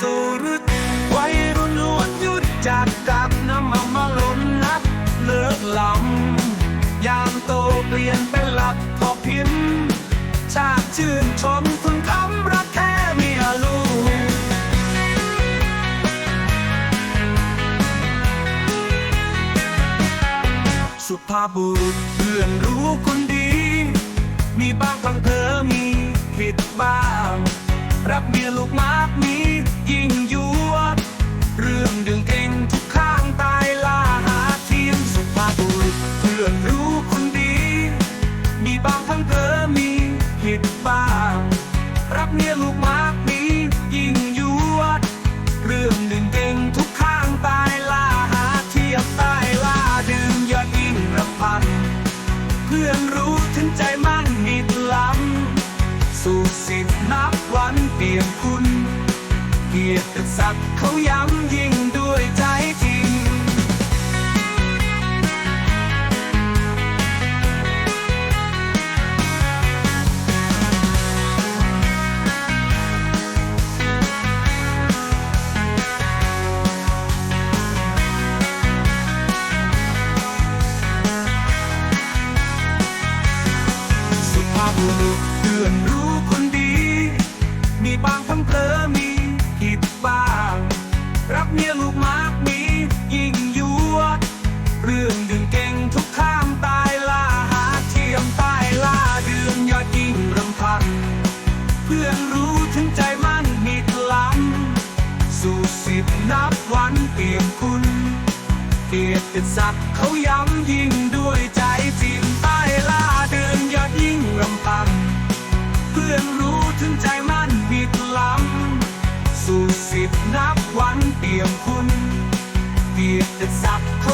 สูรุดวัยรุ่นล้วนหยุดจากกับน้ำมันมาล้นนับเลิกลำยามโตเปลี่ยนเป็นหลักพอพิมพ์ชาติชื่นชมคุณคำรักแค่เมียลูกสุภาพบุรุษเพื่อนรู้คนดี มีบ้างพังเพอมีผิดบ้าง รักเมียลูกมากมียิ่งยวด เรื่องดึงเก่งทุกข้างตายล่าหาเทียมสุภาพบุรุษเพื่อนรู้คนดี มีบางพังเพอมีผิดบ้าง รักเมียลูกมากมียิ่งยวด เรื่องหนึ่งเก่งทุกข้างตายล่าหาเทียบตายล่าดื่มยอดยิ่งรำพัน เพื่อนรู้ถึงใจมั่นมิดล้ำ สู่สิบนับวันเปลี่ยนคุณเกียรติศักดิ์เขาย้ำยิ่งด้วยใจจริงสภาพรุษเพื่อนรู้ มียลูกมากมียิ่งยวด เรื่องดึงเก่งทุกข้ามตายล่าหาเทียมตายล่าเดือนยอดยิ่งรำพัน เพื่อนรู้ถึงใจมั่นมิดล้ำสู่สิบนับวันเปี่ยมคุณ เกียรติศักดิ์เขาย้ำยิ่งด้วยใจ It's up